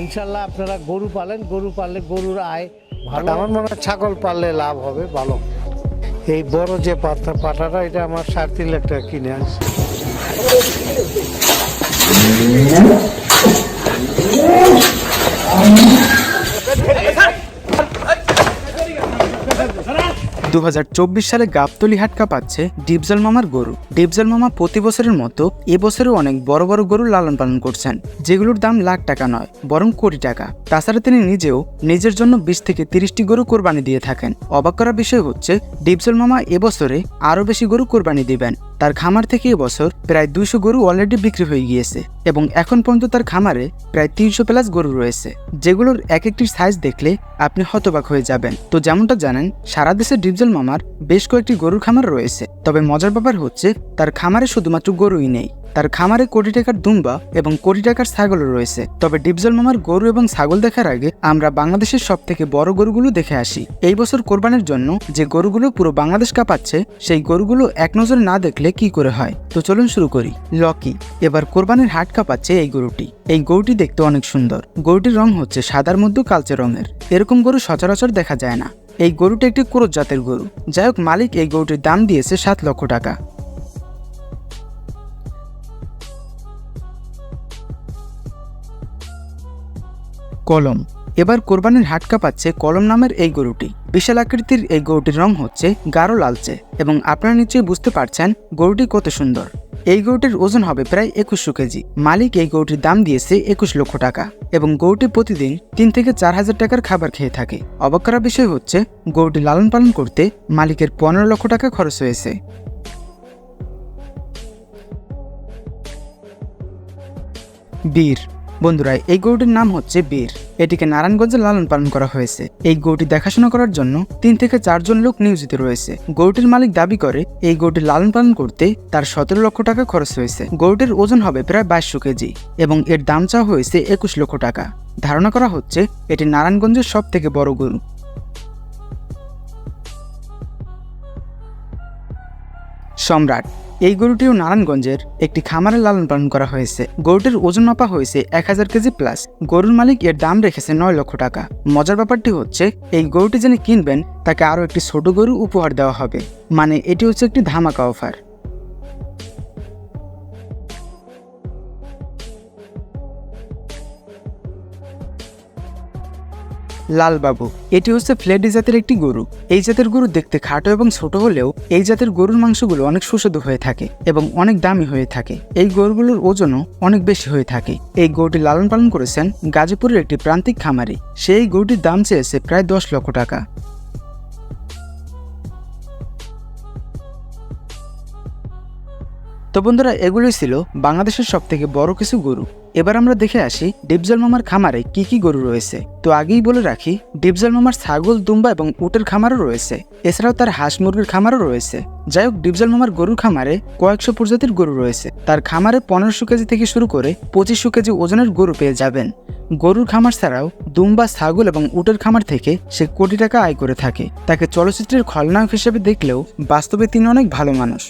ইনশাল্লাহ আপনারা গরু পালেন, গরু পাললে গরুর আয় ভালো। আমার মনে হয় ছাগল পাললে লাভ হবে, ভালো। এই বড় যে পাতা, পাটাটা, এটা আমার সাড়ে তিন লাখ টাকা কিনে আনছি। দু হাজার চব্বিশ সালে গাবতলি হাটকা পাচ্ছে ডিপজল মামার গরু। ডিপজল মামা প্রতি বছরের মতো এবছরও অনেক বড় বড় গরু লালন পালন করছেন। যেগুলোর দাম লাখ টাকা নয়, বরং কোটি টাকা। তাছাড়া তিনি নিজেও নিজের জন্য বিশ থেকে তিরিশটি গরু কোরবানি দিয়ে থাকেন। অবাক করা বিষয় হচ্ছে, ডিপজল মামা এবছরে আরও বেশি গরু কোরবানি দিবেন। তার খামার থেকে এবছর প্রায় দুইশো গরু অলরেডি বিক্রি হয়ে গিয়েছে এবং এখন পর্যন্ত তার খামারে প্রায় তিনশো প্লাস গরু রয়েছে। যেগুলোর এক একটির সাইজ দেখলে আপনি হতবাক হয়ে যাবেন। তো যেমনটা জানেন, সারা দেশে ডিপজল মামার বেশ কয়েকটি গরুর খামার রয়েছে। তবে মজার ব্যাপার হচ্ছে, তার খামারে শুধুমাত্র গরুই নেই। তার খামারে কোটি টাকার দুম্বা এবং কোটি টাকার ছাগলও রয়েছে। তবে ডিপজল মামার গরু এবং ছাগল দেখার আগে আমরা বাংলাদেশের সব থেকে বড় গরুগুলো দেখে আসি। এই বছর কোরবানির জন্য যে গরুগুলো পুরো বাংলাদেশ কাঁপাচ্ছে, সেই গরুগুলো এক নজরে না দেখলে কি করে হয়? তো চলুন শুরু করি। লকি, এবার কোরবানির হাট কাঁপাচ্ছে এই গরুটি। এই গরুটি দেখতে অনেক সুন্দর। গরুটির রং হচ্ছে সাদার মধ্যে কালচে রঙের। এরকম গরু সচরাচর দেখা যায় না। এই গরুটি একটি ক্রোধ জাতের গরু। যাই হোক, মালিক এই গরুটির দাম দিয়েছে সাত লক্ষ টাকা। কলম এবার কোরবানির হাট কাঁপাচ্ছে কলম নামের এই গরুটি। বিশাল আকৃতির এই গরুটির রং হচ্ছে গাঢ় লালচে এবং আপনারা নিশ্চয়ই বুঝতে পারছেন গরুটি কত সুন্দর। এই গরুটির ওজন হবে প্রায় একুশশো কেজি। মালিক এই গরুটির দাম দিয়েছে একুশ লক্ষ টাকা এবং গরুটি প্রতিদিন তিন থেকে চার হাজার টাকার খাবার খেয়ে থাকে। অবাক করার বিষয় হচ্ছে গরুটি লালন পালন করতে মালিকের পনেরো লক্ষ টাকা খরচ হয়েছে। বীর। বন্ধুরা, এই গরুটির নাম হচ্ছে বীর। এটিকে নারায়ণগঞ্জে লালন পালন করা হয়েছে। এই গরুটি দেখাশোনা করার জন্য তিন থেকে চারজন লোক নিয়োজিত রয়েছে। গরুটির মালিক দাবি করে, এই গরুটি লালন পালন করতে তার সতেরো লক্ষ টাকা খরচ হয়েছে। গরুটির ওজন হবে প্রায় বাইশশো কেজি এবং এর দাম চাওয়া হয়েছে একুশ লক্ষ টাকা। ধারণা করা হচ্ছে, এটি নারায়ণগঞ্জের সব থেকে বড় গরু। সম্রাট এই গরুটিও নারায়ণগঞ্জের একটি খামারে লালন পালন করা হয়েছে। গরুটির ওজন মাপা হয়েছে এক হাজার কেজি প্লাস গরুর মালিক এর দাম রেখেছে নয় লক্ষ টাকা। মজার ব্যাপারটি হচ্ছে, এই গরুটি যিনি কিনবেন, তাকে আরও একটি ছোট গরু উপহার দেওয়া হবে। মানে এটি হচ্ছে একটি ধামাকা অফার লালবাবু। এটি হচ্ছে ফ্লেডি জাতের একটি গরু। এই জাতের গরু দেখতে খাটো এবং ছোট হলেও এই জাতের গরুর মাংসগুলো অনেক সুস্বাদু হয়ে থাকে এবং অনেক দামি হয়ে থাকে। এই গরুগুলোর ওজনও অনেক বেশি হয়ে থাকে। এই গরুটি লালন পালন করেছেন গাজীপুরের একটি প্রান্তিক খামারি। সেই গরুটির দাম চেয়েছে প্রায় দশ লক্ষ টাকা। তো বন্ধুরা, এগুলোই ছিল বাংলাদেশের সব থেকে বড় কিছু গরু। এবার আমরা দেখে আসি ডিপজল মামার খামারে কি কি গরু রয়েছে। তো আগেই বলে রাখি, ডিপজল মামার ছাগল, দুম্বা এবং উটের খামারও রয়েছে। এছাড়াও তার হাঁস মুরগির খামারও রয়েছে। যাই হোক, ডিপজল মামার গরুর খামারে কয়েকশো প্রজাতির গরু রয়েছে। তার খামারে পনেরোশো কেজি থেকে শুরু করে পঁচিশশো কেজি ওজনের গরু পেয়ে যাবেন। গরুর খামার ছাড়াও দুম্বা, ছাগল এবং উটের খামার থেকে সে কোটি টাকা আয় করে থাকে। তাকে চলচ্চিত্রের খলনায়ক হিসেবে দেখলেও বাস্তবে তিনি অনেক ভালো মানুষ।